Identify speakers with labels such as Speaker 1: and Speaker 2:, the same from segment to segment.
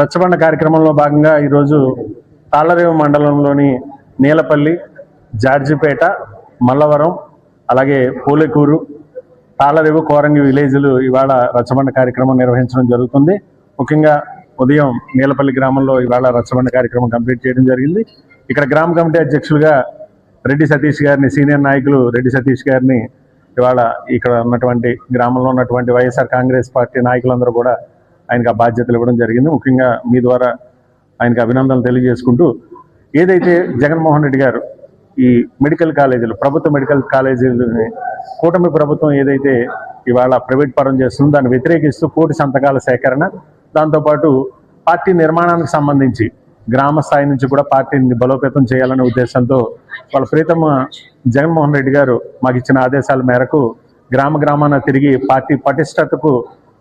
Speaker 1: రచ్చబండ కార్యక్రమంలో భాగంగా ఈరోజు తాళ్ళరేవు మండలంలోని నీలపల్లి జార్జిపేట మల్లవరం అలాగే పూలకూరు తాళ్ళరేవు కోరంగి విలేజ్లు ఇవాళ రచ్చబండ కార్యక్రమం నిర్వహించడం జరుగుతుంది. ముఖ్యంగా ఉదయం నీలపల్లి గ్రామంలో ఇవాళ రచ్చబండ కార్యక్రమం కంప్లీట్ చేయడం జరిగింది. ఇక్కడ గ్రామ కమిటీ అధ్యక్షులుగా రెడ్డి సతీష్ గారిని సీనియర్ నాయకులు రెడ్డి సతీష్ గారిని ఇవాళ ఇక్కడ ఉన్నటువంటి గ్రామంలో ఉన్నటువంటి వైఎస్ఆర్ కాంగ్రెస్ పార్టీ నాయకులందరూ కూడా ఆయనకు ఆ బాధ్యతలు ఇవ్వడం జరిగింది. ముఖ్యంగా మీ ద్వారా ఆయనకు అభినందనలు తెలియజేసుకుంటూ ఏదైతే జగన్మోహన్ రెడ్డి గారు ఈ మెడికల్ కాలేజీలు ప్రభుత్వ మెడికల్ కాలేజీలని కూటమి ప్రభుత్వం ఏదైతే ఇవాళ ప్రైవేట్ పరం చేస్తుందో దాన్ని వ్యతిరేకిస్తూ కోటి సంతకాల సేకరణ దాంతోపాటు పార్టీ నిర్మాణానికి సంబంధించి గ్రామ స్థాయి నుంచి కూడా పార్టీని బలోపేతం చేయాలనే ఉద్దేశంతో వాళ్ళ ప్రీతమ జగన్మోహన్ రెడ్డి గారు మాకు ఇచ్చిన ఆదేశాల మేరకు గ్రామ గ్రామాన తిరిగి పార్టీ పటిష్టతకు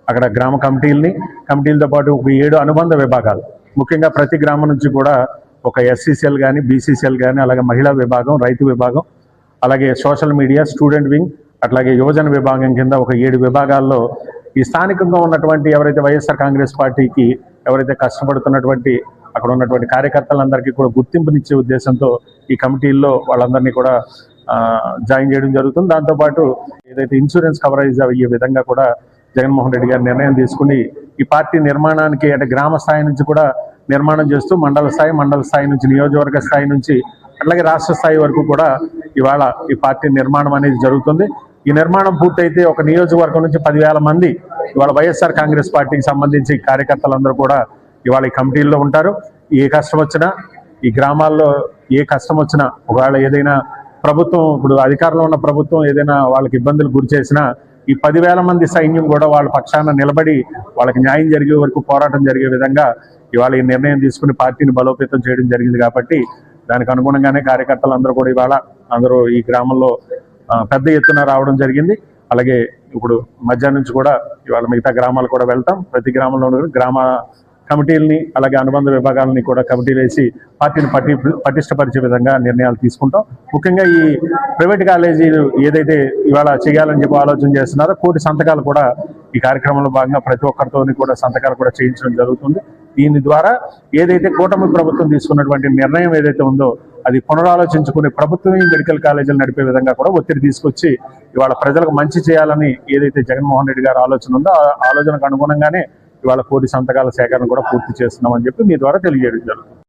Speaker 1: అక్కడ గ్రామ కమిటీలని కమిటీలతో పాటు ఒక ఏడు అనుబంధ విభాగాలు. ముఖ్యంగా ప్రతి గ్రామం నుంచి కూడా ఒక ఎస్సీసీఎల్ కానీ బీసీసీఎల్ కానీ అలాగే మహిళా విభాగం రైతు విభాగం అలాగే సోషల్ మీడియా స్టూడెంట్ వింగ్ అట్లాగే యువజన విభాగం కింద ఒక ఏడు విభాగాల్లో ఈ స్థానికంగా ఉన్నటువంటి ఎవరైతే వైఎస్ఆర్ కాంగ్రెస్ పార్టీకి ఎవరైతే కష్టపడుతున్నటువంటి అక్కడ ఉన్నటువంటి కార్యకర్తలందరికీ కూడా గుర్తింపునిచ్చే ఉద్దేశంతో ఈ కమిటీల్లో వాళ్ళందరినీ కూడా జాయిన్ చేయడం జరుగుతుంది. దాంతోపాటు ఏదైతే ఇన్సూరెన్స్ కవరేజ్ అయ్యే విధంగా కూడా జగన్మోహన్ రెడ్డి గారు నిర్ణయం తీసుకుని ఈ పార్టీ నిర్మాణానికి అంటే గ్రామ స్థాయి నుంచి కూడా నిర్మాణం చేస్తూ మండల స్థాయి మండల స్థాయి నుంచి నియోజకవర్గ స్థాయి నుంచి అట్లాగే రాష్ట్ర స్థాయి వరకు కూడా ఇవాళ ఈ పార్టీ నిర్మాణం అనేది జరుగుతుంది. ఈ నిర్మాణం పూర్తయితే ఒక నియోజకవర్గం నుంచి పదివేల మంది ఇవాళ వైఎస్ఆర్ కాంగ్రెస్ పార్టీకి సంబంధించి కార్యకర్తలందరూ కూడా ఇవాళ ఈ కమిటీల్లో ఉంటారు. ఏ కష్టం వచ్చినా ఈ గ్రామాల్లో ఏ కష్టం వచ్చినా ఒకవేళ ఏదైనా ప్రభుత్వం ఇప్పుడు అధికారంలో ఉన్న ప్రభుత్వం ఏదైనా వాళ్ళకి ఇబ్బందులు గురి చేసినా ఈ పదివేల మంది సైన్యం కూడా వాళ్ళ పక్షాన నిలబడి వాళ్ళకి న్యాయం జరిగే వరకు పోరాటం జరిగే విధంగా ఇవాళ ఈ నిర్ణయం తీసుకుని పార్టీని బలోపేతం చేయడం జరిగింది కాబట్టి దానికి అనుగుణంగానే కార్యకర్తలు అందరూ కూడా ఇవాళ అందరూ ఈ గ్రామంలో పెద్ద ఎత్తున రావడం జరిగింది. అలాగే ఇప్పుడు మధ్యాహ్నం నుంచి కూడా ఇవాళ మిగతా గ్రామాలు కూడా వెళ్తాం. ప్రతి గ్రామంలో గ్రామ కమిటీలని అలాగే అనుబంధ విభాగాలని కూడా కమిటీలు వేసి పార్టీని పట్టి పటిష్టపరిచే విధంగా నిర్ణయాలు తీసుకుంటాం. ముఖ్యంగా ఈ ప్రైవేట్ కాలేజీలు ఏదైతే ఇవాళ చేయాలని చెప్పి ఆలోచన చేస్తున్నారో కోటి సంతకాలు కూడా ఈ కార్యక్రమంలో భాగంగా ప్రతి ఒక్కరితో కూడా సంతకాలు కూడా చేయించడం జరుగుతుంది. దీని ద్వారా ఏదైతే కూటమి ప్రభుత్వం తీసుకున్నటువంటి నిర్ణయం ఏదైతే ఉందో అది పునరాలోచించుకుని ప్రభుత్వమే మెడికల్ కాలేజీలు నడిపే విధంగా కూడా ఒత్తిడి తీసుకొచ్చి ఇవాళ ప్రజలకు మంచి చేయాలని ఏదైతే జగన్మోహన్ రెడ్డి గారు ఆలోచన ఉందో ఆ ఆలోచనకు అనుగుణంగానే ఇవాళ కోటి సంతకాల సేకరణ కూడా పూర్తి చేస్తున్నామని చెప్పి మీ ద్వారా తెలియజేయడం జరుగుతుంది.